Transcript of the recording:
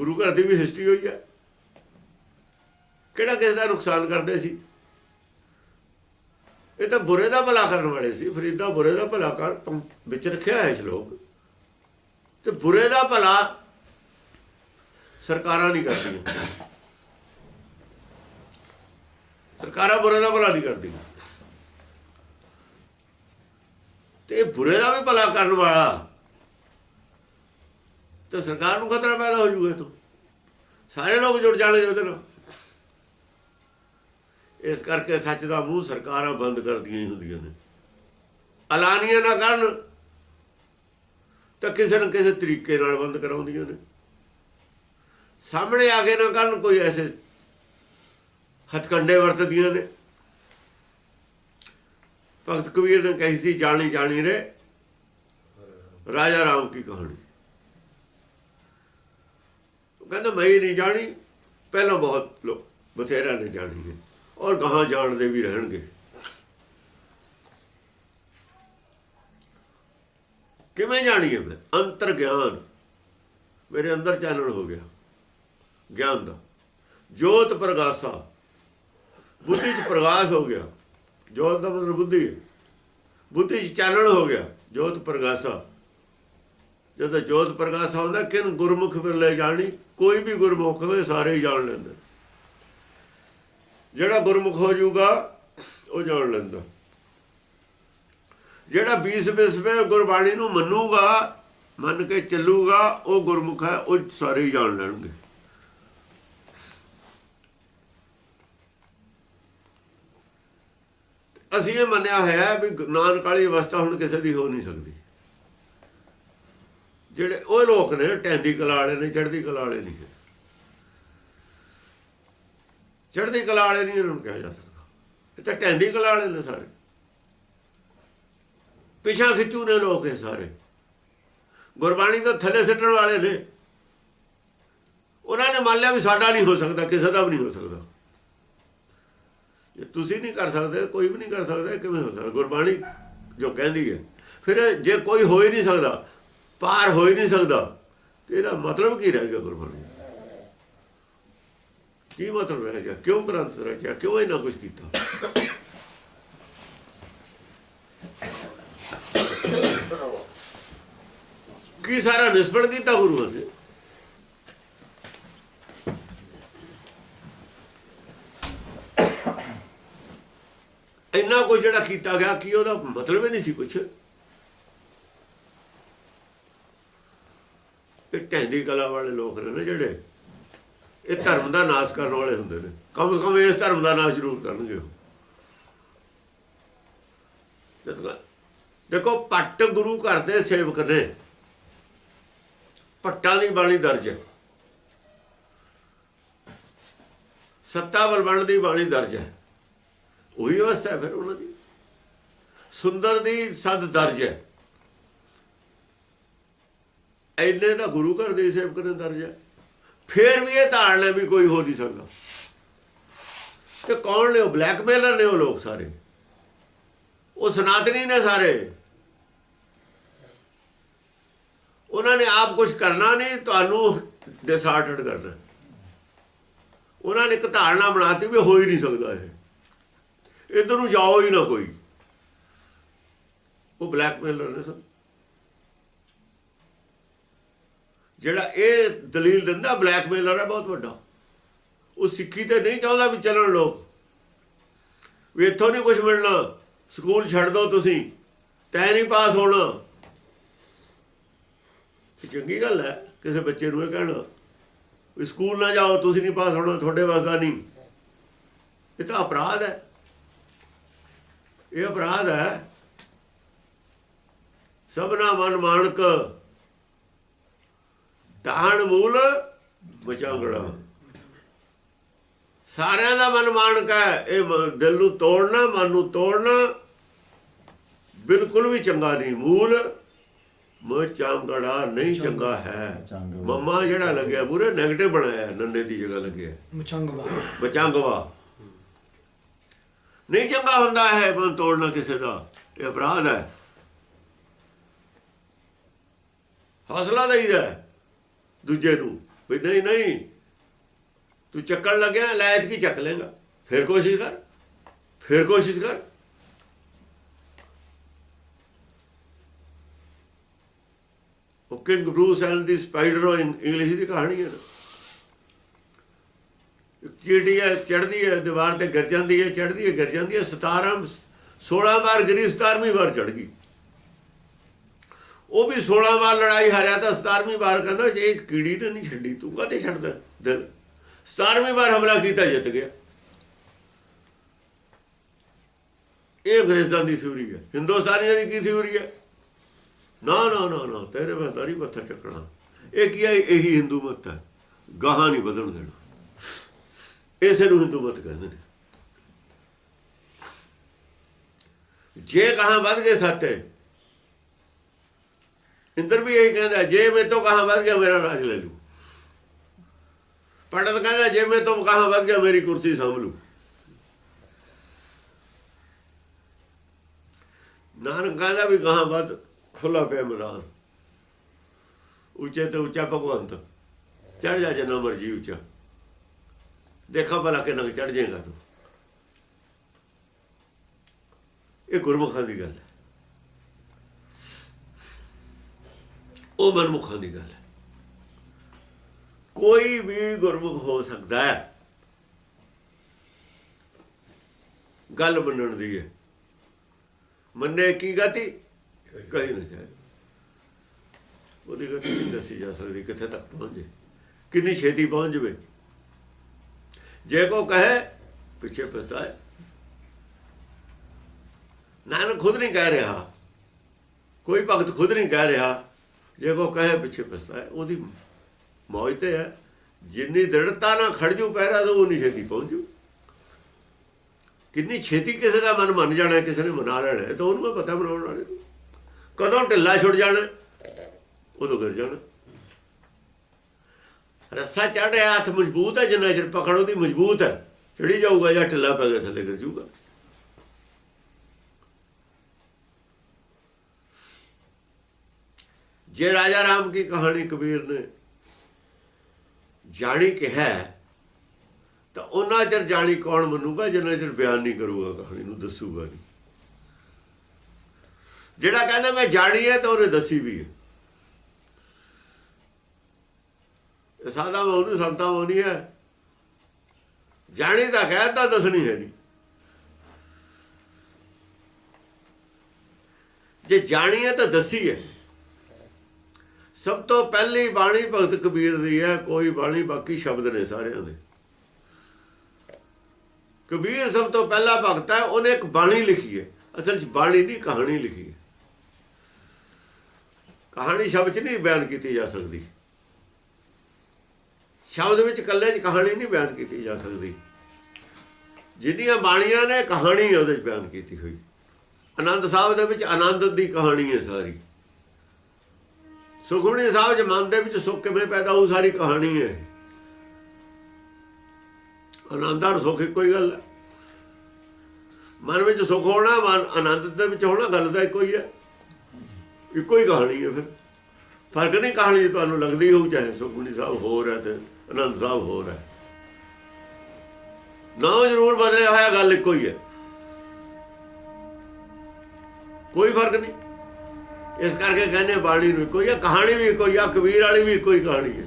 ਗੁਰੂ ਘਰ ਦੀ ਵੀ ਹਿਸਟਰੀ ਹੋਈ ਹੈ ਕਿਹੜਾ ਕਿਸੇ ਦਾ ਨੁਕਸਾਨ ਕਰਦੇ ਸੀ? ਇਹ ਤਾਂ ਬੁਰੇ ਦਾ ਭਲਾ ਕਰਨ ਵਾਲੇ ਸੀ, ਫਰੀਦਾ ਬੁਰੇ ਦਾ ਭਲਾ ਕਰ ਵਿੱਚ ਰੱਖਿਆ ਹੈ ਸ਼ਲੋਕ ਤੇ ਬੁਰੇ ਦਾ ਭਲਾ ਸਰਕਾਰਾਂ ਨਹੀਂ ਕਰਦੀਆਂ। ਸਰਕਾਰਾਂ ਬੁਰੇ ਦਾ ਭਲਾ ਨਹੀਂ ਕਰਦੀਆਂ। ਤੇ ਬੁਰੇ ਦਾ ਵੀ ਭਲਾ ਕਰਨ ਵਾਲਾ ਤਾਂ ਸਰਕਾਰ ਨੂੰ ਖਤਰਾ ਪੈਦਾ ਹੋ ਜੂਗਾ ਤੂੰ ਸਾਰੇ ਲੋਕ ਜੁੜ ਜਾਣਗੇ ਉਹਦੇ ਨਾਲ ਇਸ ਕਰਕੇ ਸੱਚ ਦਾ ਮੂੰਹ ਸਰਕਾਰਾਂ ਬੰਦ ਕਰਦੀਆਂ ਹੀ ਹੁੰਦੀਆਂ ਨੇ। ਐਲਾਨੀਆਂ ਨਾ ਕਰਨ, ਤਾਂ ਕਿਸੇ ਨਾ ਕਿਸੇ ਤਰੀਕੇ ਨਾਲ ਬੰਦ ਕਰਾਉਂਦੀਆਂ ਨੇ। ਸਾਹਮਣੇ ਆ ਕੇ ਨਾ ਕਰਨ ਕੋਈ ਐਸੇ ਹਥਕੰਡੇ ਵਰਤਦੀਆਂ ਨੇ। ਭਗਤ ਕਬੀਰ ਨੇ ਕਹੀ ਸੀ, ਜਾਣੀ ਜਾਣੀ ਰੇ। ਰਾਜਾ ਰਾਮ ਕੀ ਕਹਾਣੀ। ਕਹਿੰਦਾ, ਮੈਂ ਨਹੀਂ ਜਾਣੀ। ਪਹਿਲਾਂ ਬਹੁਤ ਲੋਕ ਬਥੇਰਾ ਨੇ ਜਾਣੀ ਹੈ ਔਰ ਗਾਹਾਂ ਜਾਣਦੇ ਵੀ ਰਹਿਣਗੇ। ਕਿਵੇਂ ਜਾਣੀਏ ਮੈਂ? ਅੰਤਰ ਗਿਆਨ ਮੇਰੇ ਅੰਦਰ ਚਾਨਣ ਹੋ ਗਿਆ। ਗਿਆਨ ਦਾ। ਜੋਤ ਪ੍ਰਗਾਸਾ। ਬੁੱਧੀ ਚ ਪ੍ਰਗਾਸ ਹੋ ਗਿਆ। ਜੋਤ ਦਾ ਮਤਲਬ ਬੁੱਧੀ ਬੁੱਧੀ ਚ ਚਾਨਣ ਹੋ ਗਿਆ। ਜੋਤ ਪ੍ਰਗਾਸਾ। ਜਦੋਂ ਜੋਤ ਪ੍ਰਗਾਸਾ ਹੁੰਦਾ ਕਿਨ ਗੁਰਮੁਖ ਫਿਰ ਲੈ ਜਾਣੀ? ਕੋਈ ਵੀ ਗੁਰਮੁਖ ਹੋਵੇ, ਸਾਰੇ ਹੀ ਜਾਣ ਲੈਂਦੇ। ਜਿਹੜਾ ਗੁਰਮੁਖ ਹੋ ਜਾਊਗਾ, ਉਹ ਜਾਣ ਲੈਂਦਾ। ਜਿਹੜਾ 20 ਬਿਸਵੇਂ ਗੁਰਬਾਣੀ ਨੂੰ ਮੰਨੂਗਾ, ਮੰਨ ਕੇ ਚੱਲੂਗਾ, ਉਹ ਗੁਰਮੁਖ ਹੈ, ਉਹ ਸਾਰੇ ਹੀ ਜਾਣ ਲੈਣਗੇ। ਅਸੀਂ ਇਹ ਮੰਨਿਆ ਹੋਇਆ ਹੈ ਵੀ ਨਾਨਕ ਵਾਲੀ ਅਵਸਥਾ ਹੁਣ ਕਿਸੇ ਦੀ ਹੋ ਨਹੀਂ ਸਕਦੀ। ਜਿਹੜੇ ਉਹ ਲੋਕ ਨੇ, ਟੈਂਦੀ ਕਲਾ ਵਾਲੇ ਨੇ, ਚੜ੍ਹਦੀ ਕਲਾ ਵਾਲੇ ਨਹੀਂ ਚੜ੍ਹਦੀ ਕਲਾ ਵਾਲੇ ਨਹੀਂ ਉਹਨਾਂ ਨੂੰ ਕਿਹਾ ਜਾ ਸਕਦਾ। ਇਹ ਤਾਂ ਟੈਂਦੀ ਕਲਾ ਵਾਲੇ ਨੇ ਸਾਰੇ। ਪਿਛਾ ਖਿੱਚੂ ਨੇ ਲੋਕ ਇਹ ਸਾਰੇ। ਗੁਰਬਾਣੀ ਤੋਂ ਥੱਲੇ ਸਿੱਟਣ ਵਾਲੇ ਨੇ। ਉਹਨਾਂ ਨੇ ਮੰਨ ਲਿਆ ਵੀ ਸਾਡਾ ਨਹੀਂ ਹੋ ਸਕਦਾ, ਕਿਸੇ ਦਾ ਵੀ ਨਹੀਂ ਹੋ ਸਕਦਾ। ਜੇ ਤੁਸੀਂ ਨਹੀਂ ਕਰ ਸਕਦੇ, ਕੋਈ ਵੀ ਨਹੀਂ ਕਰ ਸਕਦਾ ਕਿਵੇਂ ਹੋ ਸਕਦਾ? ਗੁਰਬਾਣੀ ਜੋ ਕਹਿੰਦੀ ਹੈ। ਫਿਰ ਜੇ ਕੋਈ ਹੋ ਹੀ ਨਹੀਂ ਸਕਦਾ ਪਾਰ ਹੋ ਹੀ ਨਹੀਂ ਸਕਦਾ। ਤੇ ਇਹਦਾ ਮਤਲਬ ਕੀ ਰਹਿ ਗਿਆ ਗੁਰਬਾਣੀ ਕੀ ਮਤਲਬ ਰਹਿ ਗਿਆ? ਕਿਉਂ ਗ੍ਰੰਥ ਰਚਿਆ? ਕਿਉਂ ਇਹਨਾਂ ਕੁਝ ਕੀਤਾ? ਕੀ ਸਾਰਾ ਨਿਸਬਤ ਕੀਤਾ ਗੁਰੂਆਂ ਨੇ? ਇੰਨਾ ਕੁਝ ਜਿਹੜਾ ਕੀਤਾ ਗਿਆ, ਕੀ ਉਹਦਾ ਮਤਲਬ ਹੀ ਨਹੀਂ ਸੀ ਕੁਝ ਇਹ ਢੈਂਦੀ ਕਲਾ ਵਾਲੇ ਲੋਕ ਨੇ ਨਾ ਜਿਹੜੇ, ਇਹ ਧਰਮ ਦਾ ਨਾਸ਼ ਕਰਨ ਵਾਲੇ ਹੁੰਦੇ ਨੇ। ਕਮ ਸੇ ਕਮ ਇਸ ਧਰਮ ਦਾ ਨਾਸ਼ ਜ਼ਰੂਰ ਕਰਨਗੇ ਉਹ। ਦੇਖੋ- ਦੇਖੋ, ਪੱਟ ਗੁਰੂ ਘਰ ਦੇ ਸੇਵਕ ਨੇ। ਪੱਟਾਂ ਦੀ ਬਾਣੀ ਦਰਜ ਹੈ। ਸੱਤਾ ਬਲਵੰਡ ਦੀ ਬਾਣੀ ਦਰਜ ਹੈ। ਉਹੀ ਅਵਸਥਾ ਹੈ ਫਿਰ ਉਹਨਾਂ ਦੀ। ਸੁੰਦਰ ਦੀ ਸਦ ਦਰਜ ਹੈ। ਐਨੇ ਦਾ ਗੁਰੂ ਘਰ ਦੇ ਸੇਵਕ ਨੇ ਦਰਜ ਹੈ। ਫਿਰ ਵੀ ਇਹ ਧਾਰਨਾ ਵੀ ਕੋਈ ਹੋ ਨਹੀਂ ਸਕਦਾ। ਤੇ ਕੌਣ ਨੇ ਉਹ? ਬਲੈਕਮੇਲਰ ਨੇ ਉਹ ਲੋਕ ਸਾਰੇ। ਉਹ ਸਨਾਤਨੀ ਨੇ ਸਾਰੇ। ਉਹਨਾਂ ਨੇ ਆਪ ਕੁਝ ਕਰਨਾ ਨਹੀਂ, ਤੁਹਾਨੂੰ ਡਿਸਆਰਡਰਡ ਕਰਨਾ। ਉਹਨਾਂ ਨੇ ਇੱਕ ਧਾਰਨਾ ਬਣਾਤੀ ਵੀ ਹੋ ਹੀ ਨਹੀਂ ਸਕਦਾ ਇਹ। ਇਧਰ ਨੂੰ ਜਾਓ ਹੀ ਨਾ ਕੋਈ। ਉਹ ਬਲੈਕਮੇਲਰ ਨੇ ਸਭ। ਜਿਹੜਾ ਇਹ ਦਲੀਲ ਦਿੰਦਾ ਬਲੈਕਮੇਲਰ ਹੈ ਬਹੁਤ ਵੱਡਾ। ਉਹ ਸਿੱਖੀ ਤੇ ਨਹੀਂ ਚਾਹੁੰਦਾ ਵੀ ਚੱਲਣ ਲੋਕ। ਵੀ ਇੱਥੋਂ ਨਹੀਂ ਕੁਝ ਮਿਲਣਾ। ਸਕੂਲ ਛੱਡ ਦਿਓ ਤੁਸੀਂ। ਤੈ ਨਹੀਂ ਪਾਸ ਹੋਣਾ। ਇਹ ਚੰਗੀ ਗੱਲ ਹੈ, ਕਿਸੇ ਬੱਚੇ ਨੂੰ ਇਹ ਕਹਿਣਾ। ਵੀ ਸਕੂਲ ਨਾ ਜਾਓ, ਤੁਸੀਂ ਨਹੀਂ ਪਾਸ ਹੋਣਾ, ਤੁਹਾਡੇ ਵਾਸਤਾ ਨਹੀਂ। ਇਹ ਤਾਂ ਅਪਰਾਧ ਹੈ। ਇਹ ਅਪਰਾਧ ਹੈ। ਸਭਨਾ ਮਨ ਮਾਨਕ ਟਾਹਣ ਮੂਲ ਬਚਾਂਗੜਾ ਸਾਰਿਆਂ ਦਾ ਮਨ ਮਾਨਕ ਹੈ ਇਹ ਦਿਲ ਨੂੰ ਤੋੜਨਾ ਮਨ ਨੂੰ ਤੋੜਨਾ ਬਿਲਕੁਲ ਵੀ ਚੰਗਾ ਨਹੀਂ। ਮੂਲ ਮਚਾਂਗੜਾ ਨਹੀਂ ਚੰਗਾ ਹੈ। ਮੰਮਾ ਜਿਹੜਾ ਲੱਗਿਆ ਪੂਰੇ 네ਗੇਟਿਵ ਬਣਾਇਆ ਨੰਨੇ ਦੀ ਜਗ੍ਹਾ ਲੱਗਿਆ। ਮਚੰਗਵਾ ਬਚਾਂਗਵਾ ਨਹੀਂ ਚੰਗਾ ਹੁੰਦਾ ਹੈ ਮਨ ਤੋੜਨਾ ਕਿਸੇ ਦਾ ਇਹ ਅਪਰਾਧ ਹੈ। ਹੌਸਲਾ ਦੇਈਦਾ ਹੈ। ਦੂਜੇ ਨੂੰ, ਵੀ ਨਹੀਂ ਨਹੀਂ, ਤੂੰ ਚੱਕਣ ਲੱਗਿਆ ਲਾਇਤ ਕੀ ਚੱਕ ਲੇਗਾ। ਫਿਰ ਕੋਸ਼ਿਸ਼ ਕਰ, ਫਿਰ ਕੋਸ਼ਿਸ਼ ਕਰ। ਉਹ King Bruce and the spider English ਦੀ ਕਹਾਣੀ ਹੈ ਨਾ। ਇੱਕ ਚੀਟੀ ਹੈ ਚੜਦੀ ਹੈ, ਦੀਵਾਰ ਤੇ ਗਿਰ ਜਾਂਦੀ ਹੈ ਚੜਦੀ ਹੈ, ਗਿਰ ਜਾਂਦੀ ਹੈ 17 16 ਵਾਰ ਗਿਰੀ 17ਵੀਂ ਵਾਰ ਚੜ ਗਈ। ਉਹ ਵੀ 16 ਵਾਰ ਲੜਾਈ ਹਾਰਿਆ ਤਾਂ 17ਵੀਂ ਵਾਰ ਕਹਿੰਦਾ ਜੇ ਕੀੜੀ ਤੇ ਨਹੀਂ ਛੱਡੀ, ਤੂੰ ਕਾਹਤੇ ਛੱਡਦਾ? ਦਿਲ। 17ਵੀਂ ਵਾਰ ਹਮਲਾ ਕੀਤਾ, ਜਿੱਤ ਗਿਆ। ਇਹ ਅੰਗਰੇਜ਼ਾਂ ਦੀ ਥਿਊਰੀ ਹੈ। ਹਿੰਦੁਸਤਾਨੀਆਂ ਦੀ ਕੀ ਥਿਊਰੀ ਹੈ? ਨਾ ਨਾ ਨਾ ਨਾ, ਤੇਰੇ ਬਹਤਾਰੀ ਮੱਥਾ ਚੱਕਣਾ ਇਹ ਕੀ ਹੈ? ਇਹੀ ਹਿੰਦੂ ਮਤ ਹੈ। ਗਾਹਾਂ ਨਹੀਂ ਬਦਲਣ ਦੇਣਾ। ਇਸੇ ਨੂੰ ਹਿੰਦੂ ਮਤ ਕਹਿੰਦੇ ਨੇ। ਜੇ ਕਹਾਂ ਵੱਧ ਗਏ ਸੱਤ ਹੈ ਇੰਦਰ ਵੀ ਇਹੀ ਕਹਿੰਦਾ, ਜੇ ਮੇਰੇ ਤੋਂ ਕਹਾਂ ਵੱਧ ਗਿਆ ਮੇਰਾ ਰਾਜ ਲੈ ਲੂ ਪੰਡਤ ਕਹਿੰਦਾ, ਜੇ ਮੇਰੇ ਤੋਂ ਕਹਾਂ ਵੱਧ ਗਿਆ ਮੇਰੀ ਕੁਰਸੀ ਸਾਂਭ ਲੂ ਨਾਨਕ ਕਹਿੰਦਾ ਵੀ ਕਹਾਂ ਵੱਧ ਖੁੱਲਾ ਪਿਆ ਮੈਦਾਨ। ਉੱਚੇ ਤੇ ਉੱਚਾ ਭਗਵੰਤ। ਚੜ ਜਾ ਜਿੰਨਾ ਮਰਜ਼ੀ ਉੱਚਾ। ਦੇਖਾ ਭਲਾ ਕਿੰਨਾ ਚੜ ਜਾਏਗਾ ਤੂੰ। ਇਹ ਗੁਰਮੁਖਾਂ ਦੀ ਗੱਲ ਹੈ। ਉਹ ਮਨਮੁਖਾਂ ਦੀ ਗੱਲ ਹੈ। ਕੋਈ ਵੀ ਗੁਰਮੁਖ ਹੋ ਸਕਦਾ ਹੈ। ਗੱਲ ਮੰਨਣ ਦੀ ਹੈ। ਮੰਨੇ ਕੀ ਗਤੀ? ਕਹੀ ਨਾ ਜਾਏ। ਉਹਦੀ ਗਤੀ ਨਹੀਂ ਦੱਸੀ ਜਾ ਸਕਦੀ, ਕਿੱਥੇ ਤੱਕ ਪਹੁੰਚੇ ਕਿੰਨੀ ਛੇਤੀ ਪਹੁੰਚ ਜਵੇ। ਜੇ ਕੋ ਕਹੇ, ਪਿੱਛੇ ਪਛਤਾਏ। ਨਾਨਕ ਖੁਦ ਨਹੀਂ ਕਹਿ ਰਿਹਾ। ਕੋਈ ਭਗਤ ਖੁਦ ਨਹੀਂ ਕਹਿ ਰਿਹਾ। ਜੇ ਕੋ ਕਹੇ ਪਿੱਛੇ ਪਛਤਾਏ ਉਹਦੀ ਮੌਜ ਤੇ ਹੈ। ਜਿੰਨੀ ਦ੍ਰਿੜਤਾ ਨਾਲ ਖੜ ਜੂ ਪਹਿਰਾ, ਤਾਂ ਉਨੀ ਛੇਤੀ ਪਹੁੰਚ ਜੂ। ਕਿੰਨੀ ਛੇਤੀ ਕਿਸੇ ਦਾ ਮਨ ਮੰਨ ਜਾਣਾ, ਕਿਸੇ ਨੇ ਮਨਾ ਲੈਣਾ ਤਾਂ ਉਹਨੂੰ ਮੈਂ ਪਤਾ ਬਣਾਉਣ ਵਾਲੇ ਨੂੰ। ਕਦੋਂ ਢਿੱਲਾ ਛੁੱਟ ਜਾਣਾ, ਉਦੋਂ ਗਿਰ ਜਾਣਾ। ਰੱਸਾ ਚੜਿਆ ਹੱਥ ਮਜ਼ਬੂਤ ਹੈ, ਜਿੰਨਾ ਚਿਰ ਪਕੜ ਉਹਦੀ ਮਜ਼ਬੂਤ ਹੈ। ਚੜੀ ਜਾਊਗਾ ਜਾਂ ਢਿੱਲਾ ਪੈ ਗਿਆ, ਥੱਲੇ ਗਿਰ ਜਾਊਗਾ। ਜੇ ਰਾਜਾ ਰਾਮ ਕੀ ਕਹਾਣੀ ਕਬੀਰ ਨੇ ਜਾਣੀ ਕਿਹਾ ਤਾਂ ਉਹਨਾਂ ਚਿਰ ਜਾਣੀ ਕੌਣ ਮੰਨੂਗਾ, ਜਿੰਨਾ ਚਿਰ ਬਿਆਨ ਨਹੀਂ ਕਰੂਗਾ ਕਹਾਣੀ ਨੂੰ, ਦੱਸੂਗਾ ਨਹੀਂ। ਜਿਹੜਾ ਕਹਿੰਦਾ ਮੈਂ ਜਾਣੀ ਹੈ, ਤਾਂ ਉਹਨੇ ਦੱਸੀ ਵੀ ਹੈ। ਇਹ ਸਾਦਾ ਉਹਨੂੰ ਸੰਤਾ ਹੋਣੀ ਹੈ ਜਾਣੀ ਤਾਂ ਕਹਿਤਾ ਦੱਸਣੀ ਹੈ ਨਹੀਂ। ਜੇ ਜਾਣੀ ਹੈ, ਤਾਂ ਦੱਸੀ ਹੈ। ਸਭ ਤੋਂ ਪਹਿਲੀ ਬਾਣੀ ਭਗਤ ਕਬੀਰ ਦੀ ਹੈ, ਕੋਈ ਬਾਣੀ ਬਾਕੀ ਸ਼ਬਦ ਨੇ ਸਾਰਿਆਂ ਦੇ। ਕਬੀਰ ਸਭ ਤੋਂ ਪਹਿਲਾ ਭਗਤ ਹੈ, ਉਹਨੇ ਇੱਕ ਬਾਣੀ ਲਿਖੀ ਹੈ। ਅਸਲ 'ਚ ਬਾਣੀ ਨਹੀਂ, ਕਹਾਣੀ ਲਿਖੀ ਹੈ। ਕਹਾਣੀ ਸ਼ਬਦ 'ਚ ਨਹੀਂ ਬਿਆਨ ਕੀਤੀ ਜਾ ਸਕਦੀ। ਸ਼ਬਦ ਵਿੱਚ ਇਕੱਲੇ 'ਚ ਕਹਾਣੀ ਨਹੀਂ ਬਿਆਨ ਕੀਤੀ ਜਾ ਸਕਦੀ। ਜਿੰਨੀਆਂ ਬਾਣੀਆਂ ਨੇ, ਕਹਾਣੀ ਉਹਦੇ 'ਚ ਬਿਆਨ ਕੀਤੀ ਹੋਈ। ਆਨੰਦ ਸਾਹਿਬ ਦੇ ਵਿੱਚ ਆਨੰਦ ਦੀ ਕਹਾਣੀ ਹੈ ਸਾਰੀ। ਸੁਖਮਨੀ ਸਾਹਿਬ ਦੇ ਮਨ ਦੇ ਵਿੱਚ ਸੁੱਖ ਕਿਵੇਂ ਪੈਦਾ ਹੋਊ, ਸਾਰੀ ਕਹਾਣੀ ਹੈ। ਆਨੰਦ ਔਰ ਸੁੱਖ ਇੱਕੋ ਹੀ ਗੱਲ ਹੈ। ਮਨ ਵਿੱਚ ਸੁੱਖ ਹੋਣਾ, ਮਨ ਆਨੰਦ ਦੇ ਵਿੱਚ ਹੋਣਾ, ਗੱਲ ਤਾਂ ਇੱਕੋ ਹੀ ਹੈ। ਇੱਕੋ ਹੀ ਕਹਾਣੀ ਹੈ ਫਿਰ। ਫ਼ਰਕ ਨਹੀਂ ਕਹਾਣੀ ਤੁਹਾਨੂੰ ਲੱਗਦੀ ਹੋਊ, ਚਾਹੇ ਸੁਖਮਨੀ ਸਾਹਿਬ ਹੋਰ ਹੈ ਤੇ ਆਨੰਦ ਸਾਹਿਬ ਹੋਰ ਹੈ। ਨਾ ਜ਼ਰੂਰ ਬਦਲਿਆ ਹੋਇਆ, ਗੱਲ ਇੱਕੋ ਹੀ ਹੈ। ਕੋਈ ਫ਼ਰਕ ਨਹੀਂ। ਇਸ ਕਰਕੇ ਕਹਿੰਦੇ ਬਾਣੀ ਨੂੰ ਇੱਕੋ ਹੀ ਆ ਕਹਾਣੀ ਵੀ ਇੱਕੋ ਹੀ ਆ ਕਬੀਰ ਵਾਲੀ ਵੀ ਇੱਕੋ ਹੀ ਕਹਾਣੀ ਹੈ।